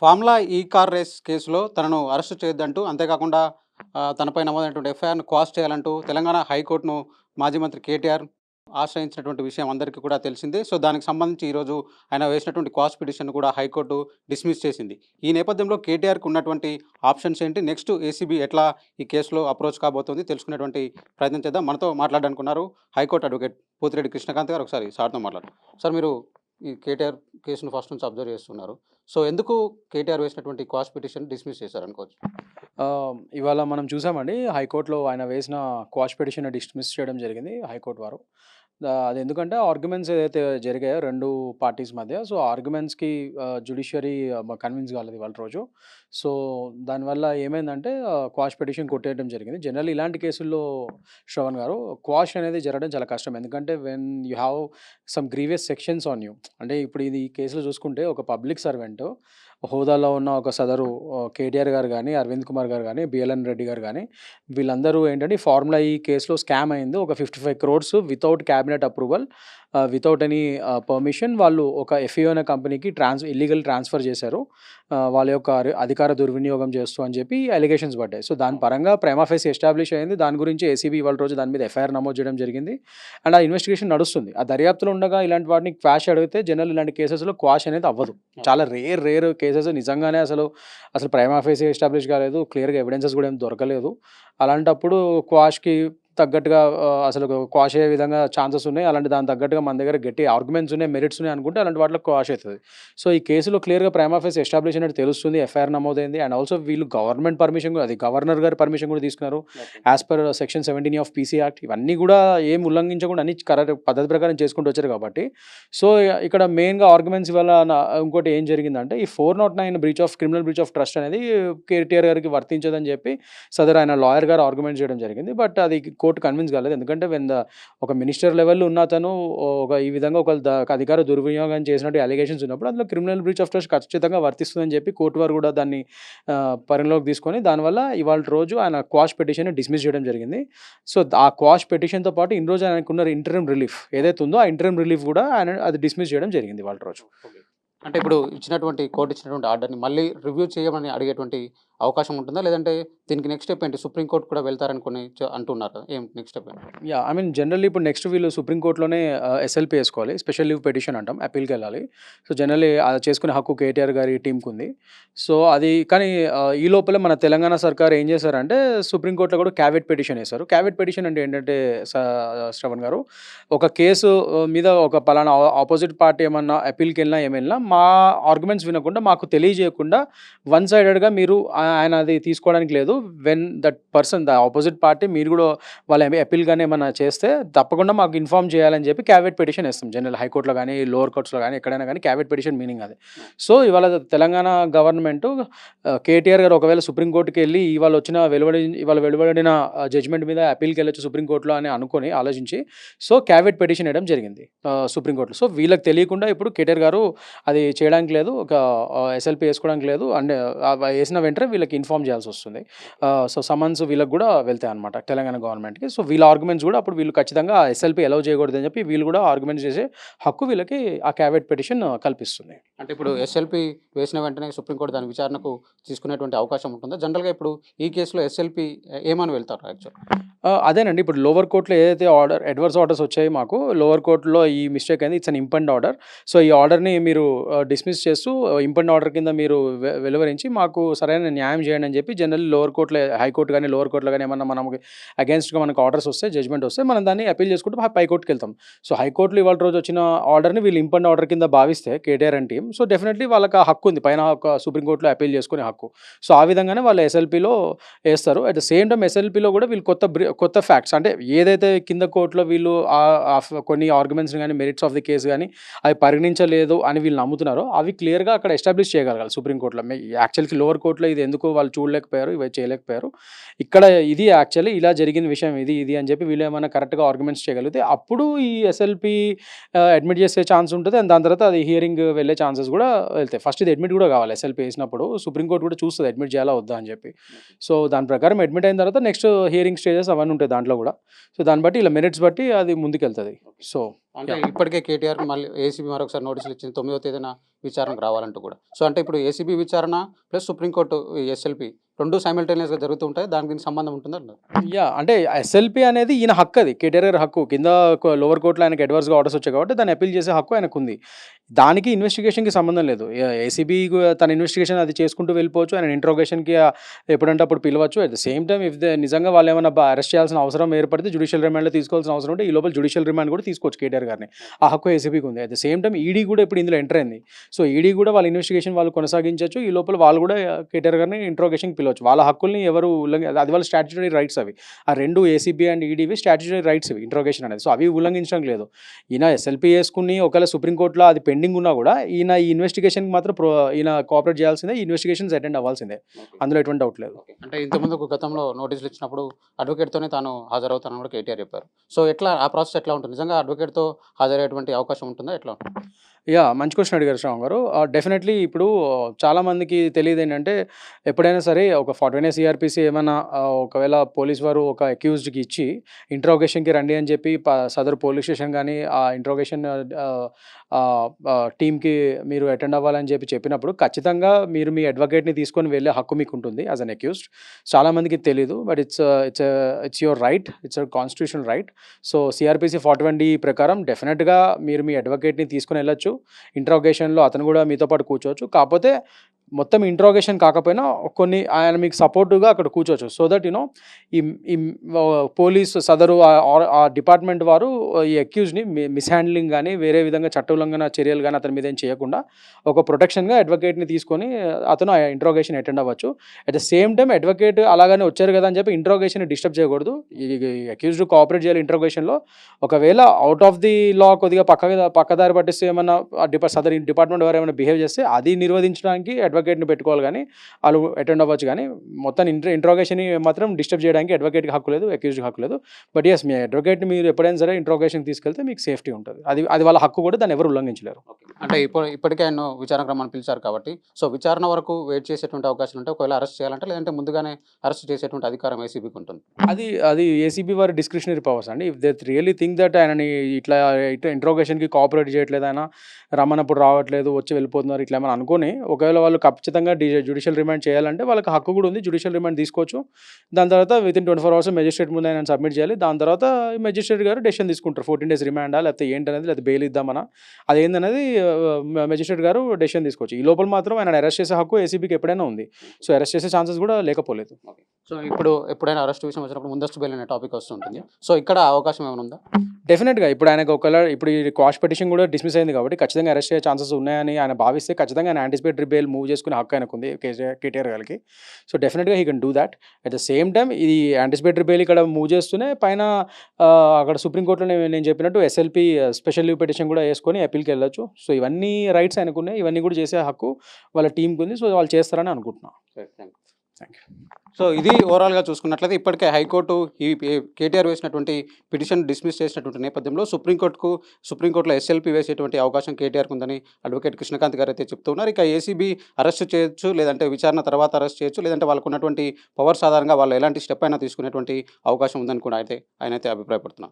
Formula ఈ car race కేసులో తనను అరెస్టు చేయొద్దంటూ అంతేకాకుండా తనపై నమోదైనటువంటి ఎఫ్ఐఆర్ను క్వాష్ చేయాలంటూ తెలంగాణ హైకోర్టును మాజీ మంత్రి కేటీఆర్ ఆశ్రయించినటువంటి విషయం అందరికీ కూడా తెలిసిందే. సో దానికి సంబంధించి ఈరోజు ఆయన వేసినటువంటి క్వాష్ పిటిషన్ కూడా హైకోర్టు డిస్మిస్ చేసింది. ఈ నేపథ్యంలో కేటీఆర్కి ఉన్నటువంటి ఆప్షన్స్ ఏంటి? నెక్స్ట్ ఏసీబీ ఎట్లా ఈ కేసులో అప్రోచ్ కాబోతుంది? తెలుసుకునేటువంటి ప్రయత్నం చేద్దాం. మనతో మాట్లాడడానికి ఉన్నారు హైకోర్టు అడ్వకేట్ పోతిరెడ్డి కృష్ణకాంత్ గారు. ఒకసారి సార్తో మాట్లాడు. సార్ మీరు ఈ కేటీఆర్ కేసును ఫస్ట్ నుంచి అబ్జర్వ్ చేస్తున్నారు. సో ఎందుకు కేటీఆర్ వేసినటువంటి క్వాష్ పిటిషన్ డిస్మిస్ చేశారనుకోవచ్చు ఇవాళ మనం చూసామండి హైకోర్టులో ఆయన వేసిన క్వాష్ పిటిషన్ డిస్మిస్ చేయడం జరిగింది హైకోర్టు వారు. అది ఎందుకంటే ఆర్గ్యుమెంట్స్ ఏదైతే జరిగాయో రెండు పార్టీస్ మధ్య సో ఆర్గ్యుమెంట్స్కి జుడిషియరీ కన్విన్స్ కాలేదు ఇవాళ రోజు. సో దానివల్ల ఏమైందంటే క్వాష్ పిటిషన్ కొట్టేయడం జరిగింది. జనరల్ ఇలాంటి కేసుల్లో శ్రవణ్ గారు క్వాష్ అనేది జరగడం చాలా కష్టం. ఎందుకంటే when you have some grievous sections on you అంటే ఇప్పుడు ఇది ఈ కేసులో చూసుకుంటే ఒక పబ్లిక్ సర్వెంట్ హోదాలో ఉన్న ఒక సదరు కేటీఆర్ గారు కానీ అరవింద్ కుమార్ గారు కానీ బిఎల్ఎన్ రెడ్డి గారు కానీ వీళ్ళందరూ ఏంటంటే ఫార్ములా ఈ కేసులో స్కామ్ అయింది. ఒక fifty five crores without cabinet approval. Without any permission వాళ్ళు ఒక ఎఫ్ఈఓ అనే కంపెనీకి ట్రాన్స్ ఇల్లీగల్ ట్రాన్స్ఫర్ చేశారు. వాళ్ళ యొక్క అధికార దుర్వినియోగం చేస్తూ అని చెప్పి అలిగేషన్స్ పడ్డాయి. సో దాని పరంగా ప్రేమాఫేస్ ఎస్టాబ్లిష్ అయింది. దాని గురించి ఏసీబీ ఇవాళ రోజు దాని మీద ఎఫ్ఐఆర్ నమోదు చేయడం జరిగింది. అండ్ ఆ ఇన్వెస్టిగేషన్ నడుస్తుంది. ఆ దర్యాప్తులో ఉండగా ఇలాంటి వాటిని క్వాష్ అడిగితే జనరల్ ఇలాంటి కేసెస్లో క్వాష్ అనేది అవ్వదు. చాలా రేర్ రేర్ కేసెస్ నిజంగానే అసలు అసలు ప్రైమాఫేస్ ఎస్టాబ్లిష్ కాలేదు. క్లియర్గా ఎవిడెన్సెస్ కూడా ఏం దొరకలేదు. అలాంటప్పుడు క్వాష్కి తగ్గట్టుగా అసలు క్వాష్ అయ్యే విధంగా ఛాన్సెస్ ఉన్నాయి. అలాంటి దాని తగ్గట్టుగా మన దగ్గర గట్టి ఆర్గ్యుమెంట్స్ ఉన్నాయి మెరిట్స్ ఉన్నాయి అనుకుంటే అలాంటి వాటిలో క్వాష్ అవుతుంది. సో ఈ కేసులో క్లియర్గా ప్రైమాఫేస్ ఎస్టాబ్లిష్ అయినట్టు తెలుస్తుంది ఎఫ్ఐఆర్ నమోదైంది. అండ్ ఆల్సో వీళ్ళు గవర్నమెంట్ పర్మిషన్ కూడా అది గవర్నర్ గారి పర్మిషన్ కూడా తీసుకున్నారు. As per section seventeen of PC act. ఇవన్నీ కూడా ఏం ఉల్లంఘించకుండా అన్ని కరెక్ట్ పద్ధతి ప్రకారం చేసుకుంటూ వచ్చారు కాబట్టి. సో ఇక్కడ మెయిన్గా ఆర్గ్యుమెంట్స్ వల్ల ఇంకోటి ఏం జరిగిందంటే ఈ four naught nine breach of criminal breach of trust అనేది కేటీఆర్ గారికి వర్తించదని చెప్పి సదర్ ఆయన లాయర్ గారు ఆర్గ్యుమెంట్ చేయడం జరిగింది. బట్ అది కోర్టు కోర్టు కన్విన్స్ కాలేదు. ఎందుకంటే వెన్ ద ఒక మినిస్టర్ లెవెల్లో ఉన్న అతను ఒక ఈ విధంగా ఒక అధికార దుర్వినియోగం చేసినట్టు అలిగేషన్స్ ఉన్నప్పుడు అందులో క్రిమినల్ బ్రీచ్ ఆఫ్ ట్రస్ట్ ఖచ్చితంగా వర్తిస్తుందని చెప్పి కోర్టు వారు కూడా దాన్ని పరిగణలోకి తీసుకొని దానివల్ల ఇవాళ రోజు ఆయన క్వాష్ పిటిషన్ డిస్మిస్ చేయడం జరిగింది. సో ఆ క్వాష్ పిటిషన్తో పాటు ఇన్ని రోజు ఆయనకున్న ఇంటర్మ్ రిలీఫ్ ఏదైతే ఉందో ఆ ఇంటర్మ్ రిలీఫ్ కూడా ఆయన అది డిస్మిస్ చేయడం జరిగింది వాళ్ళ రోజు. అంటే ఇప్పుడు ఇచ్చినటువంటి కోర్టు ఇచ్చినటువంటి ఆర్డర్ని మళ్ళీ రివ్యూ చేయమని అడిగేటువంటి అవకాశం ఉంటుందా? లేదంటే దీనికి నెక్స్ట్ స్టెప్ ఏంటి? సుప్రీంకోర్టు కూడా వెళ్తారని కొన్ని అంటున్నారు? కదా. ఏం నెక్స్ట్ స్టెప్ ఏంటి? యా ఐ మీన్ జనరల్లీ ఇప్పుడు నెక్స్ట్ వీళ్ళు సుప్రీంకోర్టులోనే ఎస్ఎల్పి వేసుకోవాలి. స్పెషల్ లీవ్ పిటిషన్ అంటాం అప్పీల్కి వెళ్ళాలి. సో జనరల్లీ అది చేసుకునే హక్కు కేటీఆర్ గారి టీంకి ఉంది సో అది కానీ ఈ లోపల మన తెలంగాణ సర్కార్ ఏం చేశారంటే సుప్రీంకోర్టులో కూడా క్యావెట్ పిటిషన్ వేశారు. క్యావెట్ పిటిషన్ అంటే ఏంటంటే శ్రవణ్ గారు ఒక కేసు మీద ఒక పలానా ఆపోజిట్ పార్టీ ఏమన్నా అప్పీల్కి వెళ్ళినా ఏమైనా మా ఆర్గ్యుమెంట్స్ వినకుండా మాకు తెలియజేయకుండా వన్ సైడెడ్గా మీరు ఆయన అది తీసుకోవడానికి లేదు. When that person the opposite party మీరు కూడా వాళ్ళ అప్పీల్ కానీ ఏమైనా చేస్తే తప్పకుండా మాకు ఇన్ఫామ్ చేయాలని చెప్పి క్యావెట్ పిటిషన్ ఇస్తాం జనరల్ హైకోర్టులో కానీ లోవర్ కోర్ట్స్లో కానీ ఎక్కడైనా కానీ క్యావెట్ పిటిషన్ మీనింగ్ అది. సో ఇవాళ తెలంగాణ గవర్నమెంట్ కేటీఆర్ గారు ఒకవేళ సుప్రీంకోర్టుకి వెళ్ళి ఇవాళ వచ్చిన వెలువడి ఇవాళ వెలువడిన జడ్జ్మెంట్ మీద అప్పీల్కి వెళ్ళొచ్చు సుప్రీంకోర్టులో అని అనుకొని ఆలోచించి సో క్యావెట్ పిటిషన్ వేయడం జరిగింది సుప్రీంకోర్టులో సో వీళ్ళకి తెలియకుండా ఇప్పుడు కేటీఆర్ గారు అది చేయడానికి లేదు ఒక ఎస్ఎల్పి వేసుకోవడానికి లేదు అండ్ వేసిన వెంటనే వీళ్ళకి ఇన్ఫామ్ చేయాల్సి వస్తుంది. సో సమన్స్ వీళ్ళకి కూడా వెళ్తాయి అనమాట తెలంగాణ గవర్నమెంట్కి. సో వీళ్ళ ఆర్గ్యుమెంట్స్ కూడా అప్పుడు వీళ్ళు ఖచ్చితంగా ఎస్ఎల్పి అలౌ చేయకూడదని చెప్పి వీళ్ళు కూడా ఆర్గ్యుమెంట్స్ చేసే హక్కు వీళ్ళకి ఆ క్యాబెట్ పిటిషన్ కల్పిస్తుంది. అంటే ఇప్పుడు ఎస్ఎల్పి వేసిన వెంటనే సుప్రీంకోర్టు దాని విచారణకు తీసుకునేటువంటి అవకాశం ఉంటుందా? జనరల్గా ఇప్పుడు ఈ కేసులో ఎస్ఎల్పి ఏమని వెళ్తారు యాక్చువల్ అదేనండి. ఇప్పుడు లోవర్ కోర్టులో ఏదైతే ఆర్డర్ అడ్వర్స్ ఆర్డర్స్ వచ్చాయి మాకు లోవర్ కోర్టులో ఈ మిస్టేక్ అయింది it's an impugned order so ఈ ఆర్డర్ని మీరు డిస్మిస్ చేస్తూ ఇంపెండ్ ఆర్డర్ కింద మీరు వెలువరించి మాకు సరైన న్యాయం చేయండి అని చెప్పి జనరల్ లోవర్ కోర్టులో హైకోర్టు కానీ లోవర్ కోర్టులో కానీ ఏమన్నా మనకి అగేన్స్ట్గా మనకు ఆర్డర్స్ వస్తే జడ్జ్మెంట్ వస్తే మనం దాన్ని అపీల్ చేసుకుంటూ హై- వెళ్తాం. సో హైకోర్టులో ఇవాళ రోజు వచ్చిన ఆర్డర్ని వీళ్ళు ఇంపెండ్ ఆర్డర్ కింద భావిస్తే KTR and team so definitely వాళ్ళకి ఆ హక్కు ఉంది. పైన ఒక సుప్రీంకోర్టులో అపీల్ చేసుకునే హక్కు. సో ఆ విధంగానే వాళ్ళు ఎస్ఎల్పిలో వేస్తారు. అట్ ద సేమ్ టైం ఎస్ఎల్పిలో కూడా వీళ్ళు కొత్త బ్రి- కొత్త ఫ్యాక్ట్స్ అంటే ఏదైతే కింద కోర్టులో వీళ్ళు కొన్ని ఆర్గ్యుమెంట్స్ కానీ మెరిట్స్ ఆఫ్ ది కేసు కానీ అవి పరిగణించలేదు అని వీళ్ళు నమ్ముతున్నారో అవి క్లియర్గా అక్కడ ఎస్టాబ్లిష్ చేయగలగాలి సుప్రీంకోర్టులో యాక్చువల్కి లోవర్ కోర్టులో ఇది ఎందుకు వాళ్ళు చూడలేకపోయారు ఇవి చేయలేకపోయారు. ఇక్కడ ఇది యాక్చువల్లీ ఇలా జరిగిన విషయం ఇది ఇది అని చెప్పి వీళ్ళు ఏమైనా కరెక్ట్గా ఆర్గ్యుమెంట్స్ చేయగలిగితే అప్పుడు ఈ ఎస్ఎల్పి అడ్మిట్ చేసే ఛాన్స్ ఉంటుంది. అండ్ దాని తర్వాత అది హియరింగ్ వెళ్ళే ఛాన్సెస్ కూడా వెళ్తాయి. ఫస్ట్ ఇది అడ్మిట్ కూడా కావాలి ఎస్ఎల్పి వేసినప్పుడు. సుప్రీంకోర్టు కూడా చూస్తుంది అడ్మిట్ చేయాలా వద్దా అని చెప్పి. సో దాని ప్రకారం అడ్మిట్ అయిన తర్వాత నెక్స్ట్ హియరింగ్ స్టేజెస్ అవన్నీ ఉంటాయి దాంట్లో కూడా. సో దాన్ని బట్టి ఇలా మెరిట్స్ బట్టి అది ముందుకెళ్తుంది. సో అంటే ఇప్పటికే కేటీఆర్ మళ్ళీ ఏసీబీ మరొకసారి నోటీసులు ఇచ్చింది తొమ్మిదో తేదీన విచారణకు రావాలంటూ కూడా. సో అంటే ఇప్పుడు ఏసీబీ విచారణ ప్లస్ సుప్రీంకోర్టు ఎస్ఎల్పి రెండు సైమిల్టేనియస్గా జరుగుతూ ఉంటాయి. దానికి దీనికి సంబంధం ఉంటుందండి యా అంటే ఎస్ఎల్పి అనేది ఈయన హక్కు అది కేటీఆర్ గారి హక్కు. కింద లోవర్ కోర్టులో ఆయనకి అడ్వర్స్గా ఆర్డర్స్ వచ్చాయి కాబట్టి దాన్ని అప్పీల్ చేసే హక్కు ఆయనకు ఉంది దానికి ఇన్వెస్టిగేషన్కి సంబంధం లేదు. ఏసీబీ తన ఇన్వెస్టిగేషన్ అది చేసుకుంటూ వెళ్ళిపోవచ్చు. ఆయన ఇంట్రోగేషన్కి ఎప్పుడంటే అప్పుడు పిలవచ్చు. At the same time if నిజంగా వాళ్ళు ఏమైనా అరెస్ట్ చేయాల్సిన అవసరం ఏర్పడితే జుడిషియల్ రిమాండ్లో తీసుకోవాల్సిన అవసరం ఉంటే ఈ లోపల జుడిషియల్ రిమాండ్ కూడా తీసుకోవచ్చు కేటీఆర్ గారిని. ఆ హక్కు ఏసీబీకి ఉంది. At the same time ED కూడా ఇప్పుడు ఇందులో ఎంటర్ అయింది. సో ఈడీ కూడా వాళ్ళ ఇన్వెస్టిగేషన్ వాళ్ళు కొనసాగించవచ్చు ఈ లోపల వాళ్ళు కూడా కేటీఆర్ గారిని ఇంట్రోగేషన్కి పిలవచ్చు. వాళ్ళ హక్కుల్ని ఎవరు ఉల్లంఘ అది వాళ్ళ స్టాట్యుటరీ రైట్స్ అవి. ఆ రెండు ఏసీబీ అండ్ ఈడీవి స్టాట్యుటరీ రైట్స్ ఇవి ఇంట్రోగేషన్ అనేది. సో అవి ఉల్లంఘించడం లేదు. ఈయన ఎస్ఎల్పీ వేసుకుని ఒకవేళ సుప్రీంకోర్టులో అది పెండింగ్ ఉన్నా కూడా ఈయన ఈ ఇన్వెస్టిగేషన్కి మాత్రం ప్రో ఈయన కోఆపరేట్ చేయాల్సిందే ఈ ఇన్వెస్టిగేషన్స్ అటెండ్ అవ్వాల్సిందే. అందులో ఎటువంటి డౌట్ లేదు. అంటే ఇంతకుముందు గతంలో నోటీసులు ఇచ్చినప్పుడు అడ్వకేట్తోనే తాను హాజరవుతానని కూడా కేటీఆర్ చెప్పారు. సో ఎట్లా ఆ ప్రాసెస్ ఎట్లా ఉంటుంది? నిజంగా అడ్వకేట్తో హాజరయ్యేటువంటి అవకాశం ఉంటుందా? ఎట్లా ఉంటుంది? యా మంచి క్వశ్చన్ అడిగారు శ్రావణ్ గారు. డెఫినెట్లీ ఇప్పుడు చాలామందికి తెలియదు ఏంటంటే ఎప్పుడైనా సరే ఒక ఫార్టీ సిఆర్పిసి ఏమైనా ఒకవేళ పోలీస్ వారు ఒక అక్యూజ్డ్కి ఇచ్చి ఇంట్రోగేషన్కి రండి అని చెప్పి సదరు పోలీస్ స్టేషన్ కానీ ఆ ఇంట్రోగేషన్ టీమ్కి మీరు అటెండ్ అవ్వాలని చెప్పి చెప్పినప్పుడు ఖచ్చితంగా మీరు మీ అడ్వకేట్ని తీసుకొని వెళ్ళే హక్కు మీకు ఉంటుంది యాజ్ అన్ అక్యూజ్డ్ చాలామందికి తెలియదు but it's it's it's your right it's constitution right so CrPC forty one D ప్రకారం డెఫినెట్గా మీరు మీ అడ్వకేట్ని తీసుకుని వెళ్ళొచ్చు. ఇంట్రాగేషన్లో అతను కూడా మీతో పాటు కూర్చోవచ్చు. కాకపోతే మొత్తం ఇంట్రోగేషన్ కాకపోయినా కొన్ని ఆయన మీకు సపోర్టివ్గా అక్కడ కూర్చోవచ్చు. సో దట్ యునో ఈ ఈ పోలీస్ సదరు ఆ- డిపార్ట్మెంట్ వారు ఈ అక్యూజ్ని మిస్హ్యాండ్లింగ్ కానీ వేరే విధంగా చట్ట ఉల్లంఘన చర్యలు కానీ అతని మీద ఏం చేయకుండా ఒక ప్రొటెక్షన్గా అడ్వకేట్ని తీసుకొని అతను ఆ ఇంట్రోగేషన్ అటెండ్ అవ్వచ్చు. At the same time advocate అలాగనే వచ్చారు కదా అని చెప్పి ఇంట్రోగేషన్ డిస్టర్బ్ చేయకూడదు. ఈ అక్యూజ్డ్ కోఆపరేట్ చేయాలి ఇంట్రోగేషన్లో ఒకవేళ అవుట్ ఆఫ్ ది లా కొద్దిగా పక్క పక్కదారి పట్టిస్తే ఏమైనా డిపా సదర్ డిపార్ట్మెంట్ వారు ఏమైనా బిహేవ్ చేస్తే అది నిర్వహించడానికి అడ్వకేట్ని పెట్టుకోవాలి కానీ వాళ్ళు అటెండ్ అవ్వచ్చు కానీ మొత్తం ఇంట్రో ఇంట్రోగేషన్ మాత్రం డిస్టర్బ్ చేయడానికి అడ్వకేట్కి హక్కు లేదు అక్యూజ్డ్కి హక్కు లేదు. బట్ ఎస్ మీ అడ్వకేట్ని మీరు ఎప్పుడైనా సరే ఇంట్రోగేషన్ తీసుకెళ్తే మీకు సేఫ్టీ ఉంటుంది. అది అది వాళ్ళ హక్కు కూడా దాన్ని ఎవరు ఉల్లంఘించలేరు. అంటే ఇప్పుడు ఇప్పటికే ఆయన విచారణకు రమ్మని పిలిచారు కాబట్టి సో విచారణ వరకు వెయిట్ చేసేటువంటి అవకాశాలు ఉంటాయి ఒకవేళ అరెస్ట్ చేయాలంటే లేదంటే ముందుగానే అరెస్ట్ చేసేటువంటి అధికారం ఏసీబీకి ఉంటుంది. అది అది ఏసీబీ వారి డిస్క్రిషనరీ పవర్స్ అండి. If they really think that ఆయనని ఇట్లా ఇట్లా ఇంట్రోగేషన్కి కోఆపరేట్ చేయట్లేదు ఆయన రమ్మన్నప్పుడు రావట్లేదు వచ్చి వెళ్ళిపోతున్నారు ఇట్లా ఏమైనా అనుకొని ఒకవేళ వాళ్ళు ఖచ్చితంగా జ్యుడిషియల్ రిమాండ్ చేయాలంటే వాళ్ళకి హక్కు కూడా ఉంది జ్యుడిషియల్ రిమాండ్ తీసుకోవచ్చు. దాని తర్వాత within twenty four hours magistrate ముందు ఆయన సబ్మిట్ చేయాలి. దాని తర్వాత మెజిస్ట్రేట్ గారు డెసిషన్ తీసుకుంటారు. ఫోర్టీన్ డేస్ రిమాండా లేకపోతే ఏంటనేది లేకపోతే బెయిల్ ఇద్దామనా? అదేంటనేది మెజిస్ట్రేట్ గారు డెసిషన్ తీసుకోవచ్చు. ఈ లోపల మాత్రం ఆయన అరెస్ట్ చేసే హక్కు ఏసీబీకి ఎప్పుడైనా ఉంది. సో అరెస్ట్ చేసే ఛాన్సెస్ కూడా లేకపోలేదు. సో ఇప్పుడు ఎప్పుడైనా అరెస్ట్ విషయం వచ్చినప్పుడు ముందస్తు బెయిల్ అనే టాపిక్ వస్తుంటుంది. సో ఇక్కడ అవకాశం ఏమైనా ఉందా? డెఫినెట్గా ఇప్పుడు ఆయనకు ఒకవేళ ఇప్పుడు ఈ క్వాష్ పిటిషన్ కూడా డిస్మిస్ అయింది కాబట్టి ఖచ్చితంగా అరెస్ట్ అయ్యే ఛాన్సెస్ ఉన్నాయని ఆయన భావిస్తే ఖచ్చితంగా ఆయన యాంటిసిపేటరీ బెయిల్ మూవ్ చేసుకునే హక్కు ఆయనకు ఉంది కేసీఆర్ కేటీఆర్ గారికి. సో డెఫినెట్గా he can do that. At the same time ఇది యాంటిసిపేటరీ బెయిల్ ఇక్కడ మూవ్ చేస్తూనే పైన అక్కడ సుప్రీంకోర్టులో నేను నేను చెప్పినట్టు ఎస్ఎల్పి స్పెషల్ లీవ్ పిటిషన్ కూడా వేసుకొని అప్పీల్కి వెళ్ళొచ్చు. సో ఇవన్నీ రైట్స్ ఆయనకు ఉన్నాయి ఇవన్నీ కూడా చేసే హక్కు వాళ్ళ టీంకి ఉంది సో వాళ్ళు చేస్తారని అనుకుంటున్నాను థ్యాంక్ యూ సో ఇది ఓవరాల్గా చూసుకున్నట్లయితే ఇప్పటికే హైకోర్టు ఈ కేటీఆర్ వేసినటువంటి పిటిషన్ డిస్మిస్ చేసినటువంటి నేపథ్యంలో సుప్రీంకోర్టుకు సుప్రీంకోర్టులో ఎస్ఎల్పి వేసేటువంటి అవకాశం కేటీఆర్కు ఉందని అడ్వకేట్ కృష్ణకాంత్ గారు అయితే చెప్తున్నారు ఇక ఏసీబీ అరెస్ట్ చేయొచ్చు లేదంటే విచారణ తర్వాత అరెస్ట్ చేయొచ్చు లేదంటే వాళ్ళకు ఉన్నటువంటి పవర్స్ ఆధారంగా వాళ్ళు ఎలాంటి స్టెప్ అయినా తీసుకునేటువంటి అవకాశం ఉందని కూడా అయితే ఆయన అయితే అభిప్రాయపడుతున్నారు.